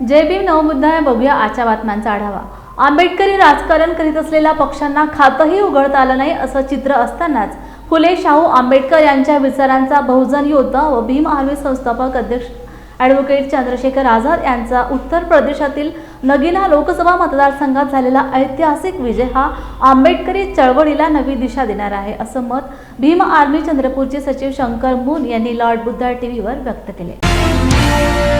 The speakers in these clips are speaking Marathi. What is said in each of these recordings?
जय भीम नवमुद्दा बघूया आजच्या बातम्यांचा आढावा. आंबेडकरी राजकारण करीत असलेल्या पक्षांना खातंही उघडता आलं नाही असं चित्र असतानाच फुले शाहू आंबेडकर यांच्या विचारांचा बहुजन योद्धा व भीम आर्मी संस्थापक अध्यक्ष ॲडव्होकेट चंद्रशेखर आझाद यांचा उत्तर प्रदेशातील नगिना लोकसभा मतदारसंघात झालेला ऐतिहासिक विजय हा आंबेडकरी चळवळीला नवी दिशा देणार आहे असं मत भीम आर्मी चंद्रपूरचे सचिव शंकर मून यांनी लॉर्ड बुद्धा टीव्हीवर व्यक्त केले.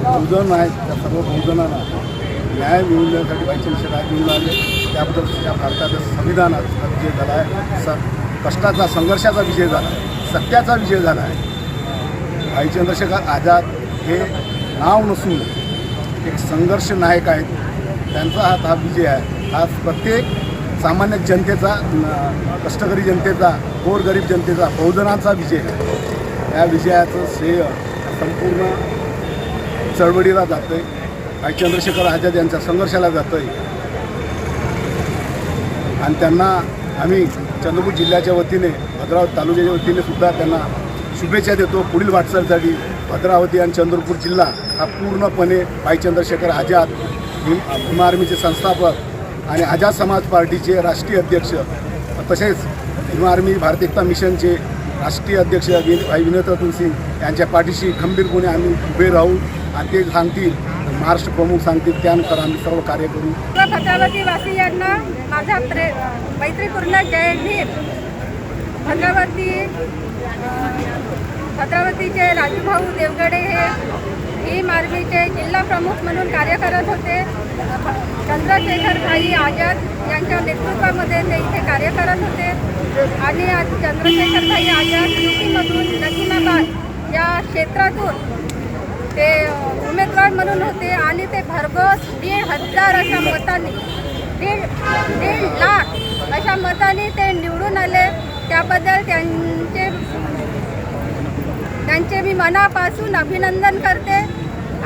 बहुजन आहेत त्या सर्व बहुजनांना न्याय मिळवून देण्यासाठी भाईचंद्र राज घेऊन आले त्याबद्दल या भारताच्या संविधानात हा विजय झाला आहे स कष्टाचा संघर्षाचा विजय झाला. सत्याचा विजय झाला आहे. भाई चंद्रशेखर आझाद हे नाव नसून एक संघर्ष नायक आहेत. त्यांचा हात हा विजय आहे. हा प्रत्येक सामान्य जनतेचा कष्टकरी जनतेचा गोरगरीब जनतेचा बहुजनाचा विजय आहे. या विजयाचं श्रेय संपूर्ण चळवळीला जातं आहे भाई चंद्रशेखर आझाद यांच्या संघर्षाला जातं आहे आणि त्यांना आम्ही चंद्रपूर जिल्ह्याच्या वतीने भद्रावती तालुक्याच्या वतीने सुद्धा त्यांना शुभेच्छा देतो. पुढील वाटचालीसाठी भद्रावती आणि चंद्रपूर जिल्हा हा पूर्णपणे भाई चंद्रशेखर आझाद भीम आर्मीचे संस्थापक आणि आझाद समाज पार्टीचे राष्ट्रीय अध्यक्ष तसेच भीम आर्मी भारत एकता मिशनचे राष्ट्रीय अध्यक्ष भाई विनोद रतन सिंग यांच्या पाठीशी खंबीरपणे आम्ही उभे राहू आणि ते सांगतील. महाराष्ट्र प्रमुख सांगतील त्यानुसार आम्ही सर्व कार्य करू. सर्व भद्रावती वासियांना माझा प्रे मैत्रीपूर्ण जय भीम. भद्रावती भद्रावतीचे राजूभाऊ देवगडे हे भीम आर्मीचे जिल्हा प्रमुख म्हणून कार्य करत होते. चंद्रशेखर भाई आझाद यांच्या नेतृत्वामध्ये ते इथे कार्य करत होते. आणि आज चंद्रशेखर भाई आझाद युपीमधून नगीनाबाद या क्षेत्रातून ते उमेदवार म्हणून होते आणि ते भरघोस दीड हजार अशा मतांनी दीड दीड लाख अशा मतांनी ते निवडून आले. त्याबद्दल त्यांचे त्यांचे मी मनापासून अभिनंदन करते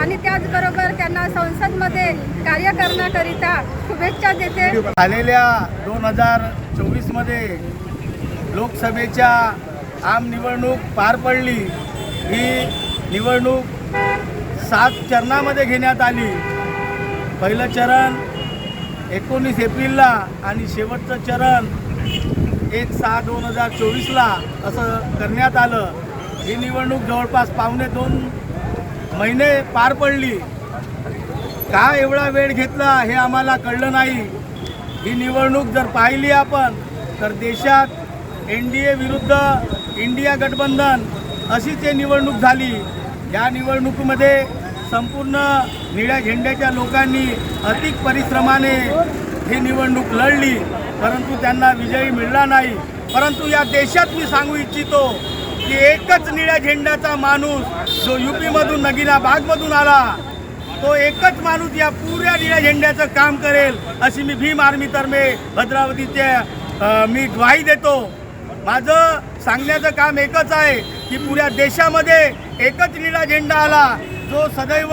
आणि त्याचबरोबर त्यांना संसदमध्ये कार्य करण्याकरिता शुभेच्छा देते. झालेल्या दोन हजार चोवीसमध्ये लोकसभेच्या आम निवडणूक पार पडली. ही निवडणूक सात चरणामध्ये घेण्यात आली. पहिलं चरण एकोणीस एप्रिलला आणि शेवटचं चरण एक सहा दोन हजार चोवीसला असं करण्यात आलं. ही निवडणूक जवळपास पावणे दोन महिने पार पडली. का एवढा वेळ घेतला हे आम्हाला कळलं नाही. ही निवडणूक जर पाहिली आपण तर देशात एन डी ए विरुद्ध इंडिया गठबंधन अशी ते निवडणूक झाली. या निवडणुकीमध्ये संपूर्ण निळ्या झेंड्याच्या लोकांनी अधिक परिश्रमाने ही निवडणूक लढली. परंतु त्यांना विजयी मिळला नाही. परंतु या देशात मी सांगू इच्छितो की एकच निळ्या झेंड्याचा माणूस जो यूपीमधून नगिना बागमधून आला तो एकच माणूस या पुऱ्या निळ्या झेंड्याचं काम करेल अशी मी भीम आर्मीतर्फे भद्रावतीचे मी ग्वाही देतो. माझं सांगण्याचं काम एकच आहे की पुऱ्या देशामध्ये एकच निळा झेंडा आला जो सदैव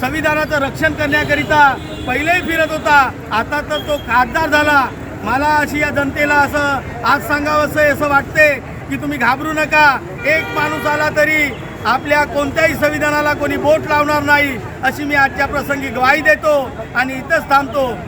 संविधानाचं रक्षण करण्याकरिता पहिलेही फिरत होता आता तर तो खासदार झाला. मला अशी या जनतेला असं आज सांगावं असं असं वाटते की तुम्ही घाबरू नका. एक माणूस आला तरी आपल्या कोणत्याही संविधानाला कोणी बोट लावणार नाही अशी मी आजच्या प्रसंगी ग्वाही देतो आणि इथंच थांबतो.